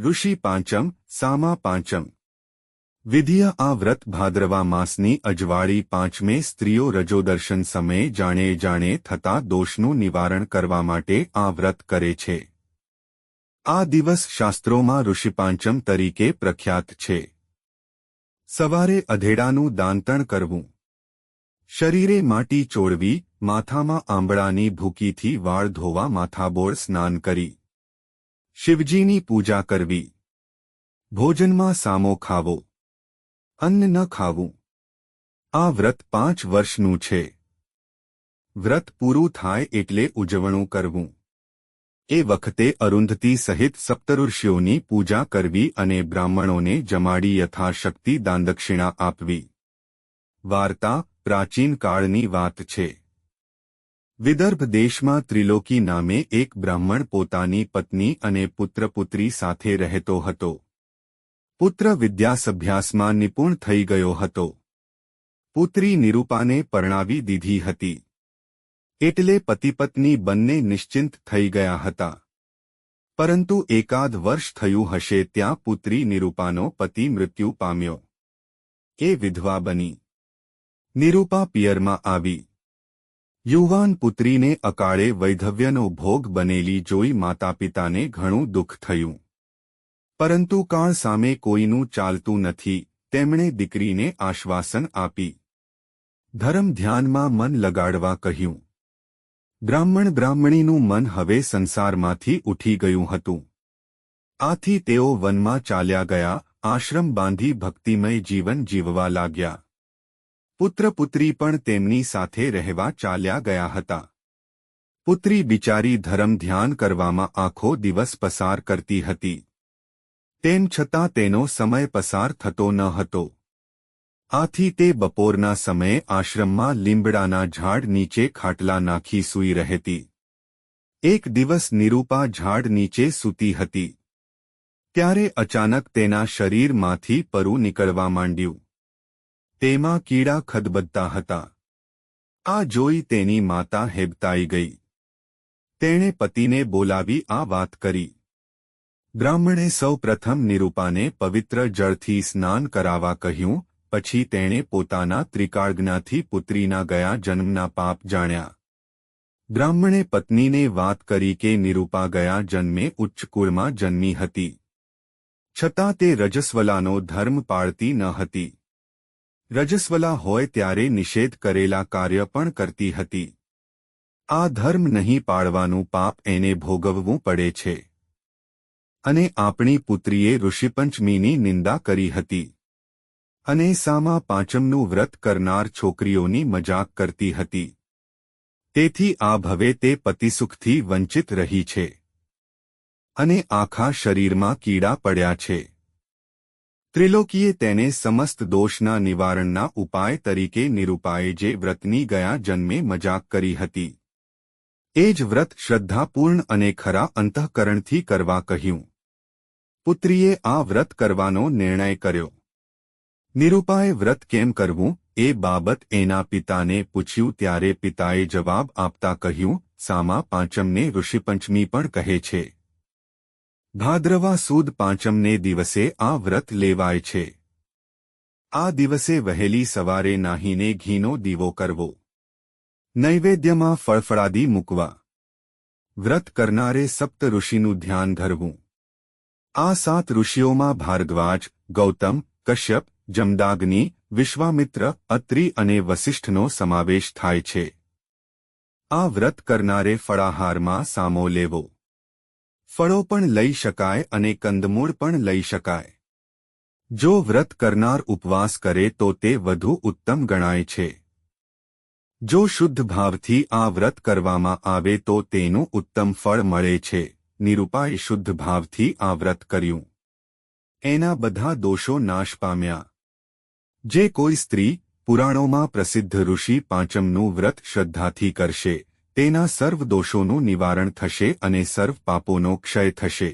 ઋષિ પાંચમ, સામા પાંચમ. વિધિય આ વ્રત ભાદ્રવા માસની અજવાળી પાંચમે સ્ત્રીઓ રજોદર્શન સમયે જાણે જાણે થતા દોષનું નિવારણ કરવા માટે આ વ્રત કરે છે. આ દિવસ શાસ્ત્રોમાં ઋષિપાંચમ તરીકે પ્રખ્યાત છે. સવારે અધેડાનું દાંતણ કરવું. શરીરે માટી ચોળવી, માથામાં આંબળાની ભૂકીથી વાળ ધોવા માથાબોળ સ્નાન કરી. શિવજીની પૂજા કરવી. ભોજનમાં સામો ખાવો. અન્ન ન ખાવું. આ વ્રત પાંચ વર્ષનું છે. વ્રત પૂરું થાય એટલે ઉજવણું કરવું. એ વખતે અરુંધતી સહિત સપ્તઋષિઓની પૂજા કરવી અને બ્રાહ્મણોને જમાડી યથાશક્તિ દાનદક્ષિણા આપવી. વાર્તા પ્રાચીન કાળની વાત છે. વિદર્ભ દેશમાં ત્રિલોકી નામે એક બ્રાહ્મણ પોતાની પત્ની અને પુત્રપુત્રી સાથે રહેતો હતો. પુત્ર વિદ્યાસભ્યાસમાં નિપુણ થઈ ગયો હતો. પુત્રી નિરૂપાને પરણાવી દીધી હતી. એટલે પતિપત્ની બંને નિશ્ચિંત થઈ ગયા હતા. પરંતુ એકાદ વર્ષ થયું હશે ત્યાં પુત્રી નિરૂપાનો પતિ મૃત્યુ પામ્યો. એ વિધવા બની. નિરૂપા પિયરમાં આવી. યુવાન પુત્રીને અકાળે વૈધવ્યનો ભોગ બનેલી જોઈ માતાપિતાને ઘણું દુઃખ થયું. પરંતુ કાળ સામે કોઈનું ચાલતું નથી, તેમણે દીકરીને આશ્વાસન આપી. ધર્મ ધ્યાનમાં મન લગાડવા કહ્યું. બ્રાહ્મણ બ્રાહ્મણીનું મન હવે સંસારમાંથી ઉઠી ગયું હતું. આથી તેઓ વનમાં ચાલ્યા ગયા, આશ્રમ બાંધી ભક્તિમય જીવન જીવવા લાગ્યા. પુત્ર પુત્રી પણ તેમની સાથે રહેવા ચાલ્યા ગયા હતા. પુત્રી બિચારી ધર્મ ધ્યાન કરવામાં આખો દિવસ પસાર કરતી હતી. તેમ છતાં તેનો સમય પસાર થતો ન હતો. આથી તે બપોરના સમયે આશ્રમમાં લીંબડાના ઝાડ નીચે ખાટલા નાખી સૂઈ રહેતી. એક દિવસ નિરૂપા ઝાડ નીચે સૂતી હતી. ત્યારે અચાનક તેના શરીરમાંથી પરુ નીકળવા માંડ્યું. તેમાં કીડા ખદબદતા હતા. આ જોઈ તેની માતા હેબતાઈ ગઈ. તેણે પતિને બોલાવી આ વાત કરી. બ્રાહ્મણે સૌ પ્રથમ નિરૂપાને પવિત્ર જળથી સ્નાન કરાવવા કહ્યું, પછી તેણે પોતાના ત્રિકાળજ્ઞાથી પુત્રીના ગયા જન્મના પાપ જાણ્યા. બ્રાહ્મણે પત્નીને વાત કરી કે નિરૂપા ગયા જન્મે ઉચ્ચ કુળમાં જન્મી હતી. છતાં તે રજસ્વલાનો ધર્મ પાળતી ન હતી. રજસ્વલા હોય ત્યારે નિષેધ કરેલા કાર્ય પણ કરતી હતી. આ ધર્મ નહીં પાળવાનું પાપ એને ભોગવવું પડે છે. અને આપણી પુત્રીએ ઋષિપંચમીની નિંદા કરી હતી. અને સામા પાંચમનું વ્રત કરનાર છોકરીઓની મજાક કરતી હતી. તેથી આ ભવે તે પતિસુખથી વંચિત રહી છે. અને આખા શરીરમાં કીડા પડ્યા છે. ત્રિલોકીએ તેને સમસ્ત દોષના નિવારણના ઉપાય તરીકે નિરૂપાએ જે વ્રતની ગયા જન્મે મજાક કરી હતી. એ જ વ્રત શ્રદ્ધાપૂર્ણ અને ખરા અંતઃકરણથી કરવા કહ્યું. પુત્રીએ આ વ્રત કરવાનો નિર્ણય કર્યો. નિરૂપાએ વ્રત કેમ કરવું એ બાબત એના પિતાને પૂછ્યું ત્યારે પિતાએ જવાબ આપતા કહ્યું, સામા પાંચમને ઋષિપંચમી પણ કહે છે. ભાદ્રવા સુદ પાંચમને દિવસે આ વ્રત લેવાય છે. આ દિવસે વહેલી સવારે નાહીને ઘીનો દીવો કરવો. નૈવેદ્યમાં ફળફળાદી મૂકવા. વ્રત કરનારે સપ્ત ઋષિનું ધ્યાન ધરવું. આ સાત ઋષિઓમાં ભારદ્વાજ ગૌતમ, કશ્યપ, જમદાગ્નિ, વિશ્વામિત્ર, અત્રિ અને વસિષ્ઠનો સમાવેશ થાય છે. આ વ્રત કરનારે ફળાહારમાં સામો લેવો. ફળો પણ લઈ શકાય અને કંદમૂળ પણ લઈ શકાય. જો વ્રત કરનાર ઉપવાસ કરે તો તે વધુ ઉત્તમ ગણાય છે. જો શુદ્ધ ભાવથી આ વ્રત કરવામાં આવે તો તેનું ઉત્તમ ફળ મળે છે. નિરૂપાએ શુદ્ધ ભાવથી આ વ્રત કર્યું. એના બધા દોષો નાશ પામ્યા. જે કોઈ સ્ત્રી પુરાણોમાં પ્રસિદ્ધ ઋષિ પાંચમનું વ્રત શ્રદ્ધાથી કરશે તેના સર્વ દોષોનું નિવારણ થશે અને સર્વ પાપોનો ક્ષય થશે.